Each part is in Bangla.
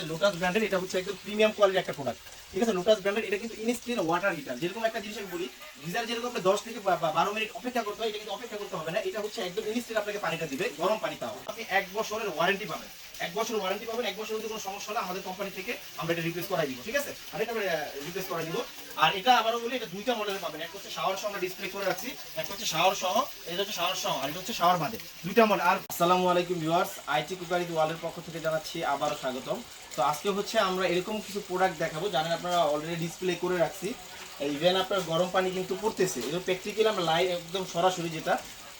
যে লোটাস ব্র্যান্ডের এটা হচ্ছে একদম প্রিমিয়াম কোয়ালিটির একটা প্রোডাক্ট ঠিক আছে? লোটাস ব্র্যান্ডের এটা কিন্তু ইনস্ট্রিন ওয়াটার হিটার যেরকম একটা জিনিস আমি বলি, গিজার যেরকম আপনি দশ থেকে বারো মিনিট অপেক্ষা করতে হয়, এটা কিন্তু অপেক্ষা করতে হবে না। এটা হচ্ছে একদম ইনস্ট্রিন আপনাকে পানিটা দিবে, গরম পানি পাওয়া। আপনি এক বছরের ওয়ারেন্টি পাবেন। এক বছর ওয়ারেন্টি পাবেন, এক বছর কোনো সমস্যা হলে আমাদের কোম্পানি থেকে আমরা এটা রিপ্লেস করাই দিব, ঠিক আছে? আর এটা রিপ্লেস করাই দিব। আর এটা আবারও বলি, এটা দুইটা মডেল পাবেন একটা হচ্ছে শাওয়ার সহ আমরা ডিসপ্লে করে রাখছি একটা হচ্ছে শাওয়ার সহ, এটা হচ্ছে শাওয়ার সহ, আর এটা হচ্ছে শাওয়ার বাদে, দুইটা মডেল আর আসসালামু আলাইকুম ভিউয়ার্স, আইটি কুকারি ওয়ালের পক্ষ থেকে জানাচ্ছি আবারও স্বাগতম। তো আজকে হচ্ছে আমরা এরকম কিছু প্রোডাক্ট দেখাবো, জানেন আপনারা অলরেডি ডিসপ্লে করে রাখছি। ইভেন আপনার গরম পানি কিন্তু পড়তেছে এটা প্র্যাকটিক্যালি আমরা লাইভ একদম সরাসরি যেটা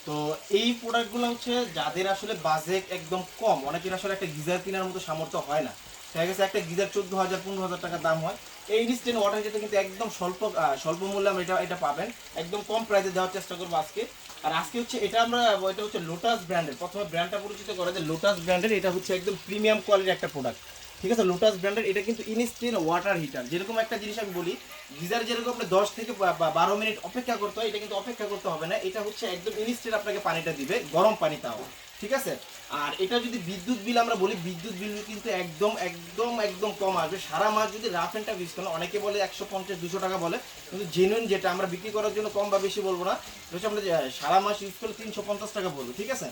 তো এই প্রোডাক্টগুলো হচ্ছে যাদের আসলে বাজেট একদম কম, অনেকের আসলে একটা গিজার কেনার মতো সামর্থ্য হয় না। দেখা গেছে একটা গিজার চোদ্দ হাজার পনেরো হাজার টাকা দাম হয়। এই ইনস্ট্যান্ট ওয়াটার যেটা কিন্তু একদম স্বল্প স্বল্প মূল্যে আমরা এটা এটা পাবেন। একদম কম প্রাইসে দেওয়ার চেষ্টা করব আজকে। আর আজকে হচ্ছে এটা আমরা, এটা হচ্ছে লোটাস ব্র্যান্ডের প্রথমে ব্র্যান্ডটা পরিচিত করে যে লোটাস ব্র্যান্ডের এটা হচ্ছে একদম প্রিমিয়াম কোয়ালিটির একটা প্রোডাক্ট ঠিক আছে লোটাস ব্র্যান্ডের এটা কিন্তু ইনস্ট্যান্ট ওয়াটার হিটার যেরকম একটা জিনিস আমি বলি, গিজার যেরকম আপনি দশ থেকে বারো মিনিট অপেক্ষা করতে হয়, এটা কিন্তু অপেক্ষা করতে হবে না। এটা হচ্ছে একদম ইনস্ট্যান্ট আপনাকে পানিটা দিবে, গরম পানি তাও। ঠিক আছে? আর এটা যদি বিদ্যুৎ বিল আমরা বলি, বিদ্যুৎ বিল কিন্তু একদম একদম একদম কম আসবে। সারা মাস যদি রাফ অ্যান্ড টাফ ইউজ করেন, অনেকে বলে একশো পঞ্চাশ, দুশো টাকা বলে, কিন্তু জেনুইন যেটা আমরা বিক্রি করার জন্য কম বা বেশি বলব না। হচ্ছে আমরা সারা মাস ইউজ করলে তিনশো পঞ্চাশ টাকা পড়বে, ঠিক আছে?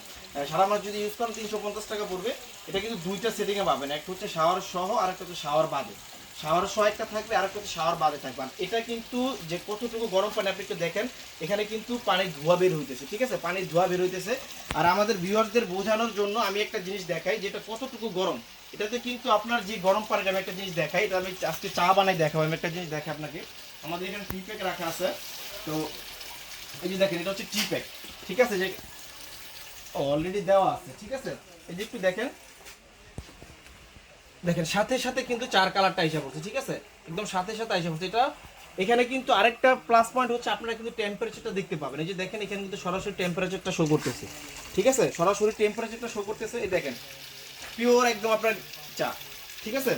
সারা মাস যদি ইউজ করেন, তিনশো পঞ্চাশ টাকা পড়বে। এটা কিন্তু দুইটা সেটিংয়ে পাবেন। একটা হচ্ছে শাওয়ার সহ আর একটা হচ্ছে শাওয়ার বাদে। শাওয়ার সহ থাকবে আর একটা শাওয়ার বাদে থাকবে। আর এটা কিন্তু যে কতটুকু গরম পানি, আপনি একটু দেখেন, এখানে কিন্তু পানির ধোয়া বের হইতেছে, ঠিক আছে? পানির ধোয়া বের হইতেছে। আর আমাদের ভিউয়ারদের বোঝানোর জন্য আমি একটা জিনিস দেখাই, যেটা কতটুকু গরম। এটাতে কিন্তু আপনার যে গরম পানিটা, আমি একটা জিনিস দেখাই, এটা আমি আজকে চা বানাই দেখাবো, আমি একটা জিনিস দেখাই আপনাকে। আমাদের এখানে টি প্যাক রাখা আছে। তো, এই যে দেখেন, এটা হচ্ছে টি প্যাক ঠিক আছে? যে অলরেডি দেওয়া আছে, ঠিক আছে? এই যে একটু দেখেন। দেখেন, সাথে সাথে কিন্তু চার কালারটা আইসা পড়ছে, ঠিক আছে? একদম সাথে সাথে আইসা পড়ছে। এটা এখানে কিন্তু আরেকটা প্লাস পয়েন্ট হচ্ছে, আপনারা কিন্তু টেম্পারেচারটা দেখতে পাবেন। এই যে দেখেন, এখানে কিন্তু সরাসরি টেম্পারেচারটা শো করতেছে। ঠিক আছে? সরাসরি টেম্পারেচারটা শো করতেছে, এই দেখেন। পিওর একদম আপনার চা, ঠিক আছে?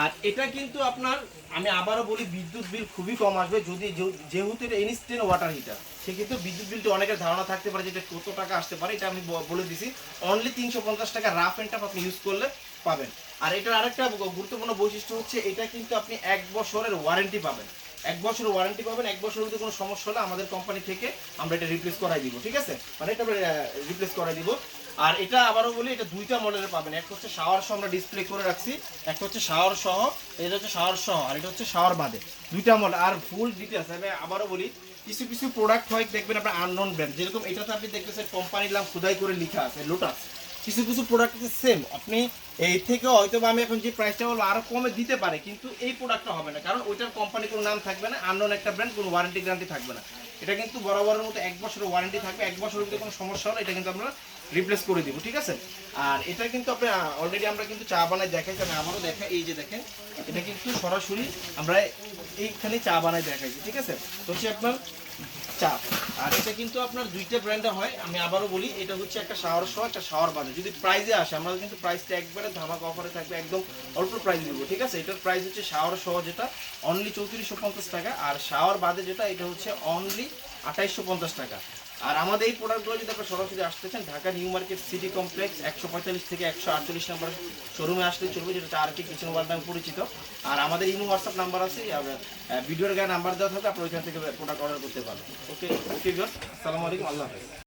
আর এটা কিন্তু আপনার, আমি আবারও বলি, বিদ্যুৎ বিল খুবই কম আসবে। যদি যেহেতু এটা ইনস্ট্যান্ট ওয়াটার হিটার সেক্ষেত্রে বিদ্যুৎ বিলটা অনেকের ধারণা থাকতে পারে যে এটা কত টাকা আসতে পারে। এটা আমি বলে দিছি। অনলি তিনশো পঞ্চাশ টাকা রাফ অ্যান্ড টাফ আপনি ইউজ করলে পাবেন। আর এটার আরেকটা গুরুত্বপূর্ণ বৈশিষ্ট্য হচ্ছে, এটা কিন্তু আপনি এক বছরের ওয়ারেন্টি পাবেন। এক বছরের ওয়ারেন্টি পাবেন, এক বছরের যদি কোনো সমস্যা হলে আমাদের কোম্পানি থেকে আমরা এটা রিপ্লেস করাই দিব, ঠিক আছে? মানে এটা রিপ্লেস করাই দিব। আর এটা আবারও বলি, এটা দুইটা মডেলের পাবেন। একটা হচ্ছে শাওয়ার সহ আমরা ডিসপ্লে করে রাখছি, একটা হচ্ছে শাওয়ার সহ, এটা হচ্ছে শাওয়ার সহ, আর এটা হচ্ছে শাওয়ার বাদে। দুইটা মডেল আর ফুল ডিটেলস আমি আবারও বলি, কিছু কিছু প্রোডাক্ট হয়, দেখবেন আপনার আননোন ব্র্যান্ড যেরকম এটাতে আপনি দেখতেছেন কোম্পানির নাম খুদাই করে লেখা আছে লোটাস কিছু কিছু প্রোডাক্ট সেম আপনি এই থেকে হয়তো আমি এখন যে প্রাইসটা বলব, আরও কমে দিতে পারে, কিন্তু এই প্রোডাক্টটা হবে না। কারণ ওইটার কোম্পানি কোনো নাম থাকবে না আননোন একটা ব্র্যান্ড কোনো ওয়ারেন্টি গ্যারান্টি থাকবে না। এটা কিন্তু বরাবরের মতো এক বছরের ওয়ারেন্টি থাকবে, এক বছরের মধ্যে কোনো সমস্যা হলে এটা কিন্তু আমরা রিপ্লেস করে দিব, ঠিক আছে? আর এটা কিন্তু আপনি অলরেডি আমরা কিন্তু চা বানাই দেখাইছি আমি আবারও দেখাই, এই যে দেখেন, এটা কিন্তু সরাসরি আমরা এইখানে চা বানাই দেখাইছি, ঠিক আছে? তো হচ্ছে আপনার চা আর এটা কিন্তু আপনার দুইটা ব্র্যান্ডে হয়, আমি আবারও বলি, এটা হচ্ছে একটা শাওয়ার সহ একটা শাওয়ার বাদে যদি প্রাইজে আসে আমরা কিন্তু প্রাইসটা একবারে ধামাকা অফারে থাকবে, একদম অল্প প্রাইস দেবো, ঠিক আছে? এটার প্রাইস হচ্ছে শাওয়ার সহ যেটা অনলি চৌত্রিশশো পঞ্চাশ টাকা, আর শাওয়ার বাদে যেটা, এটা হচ্ছে অনলি আঠাইশশো পঞ্চাশ টাকা। আর আমাদের এই প্রোডাক্টগুলো যদি আপনার সরাসরি আসতে চান, Dhaka new market city complex একশো পঁয়তাল্লিশ থেকে একশো আটচল্লিশ নম্বর শোরুমে আসলে চলবে, যেটা চার কি কিছু নম্বর নামে পরিচিত। আর আমাদের ইমো হোয়াটসঅ্যাপ নাম্বার আছে, আর ভিডিওর গায়ে নাম্বার দেওয়া থাকবে, আপনার ওইখান থেকে প্রোডাক্ট অর্ডার করতে পারবেন। ওকে ওকে আসসালামু আলাইকুম, আল্লাহ হাফেজ।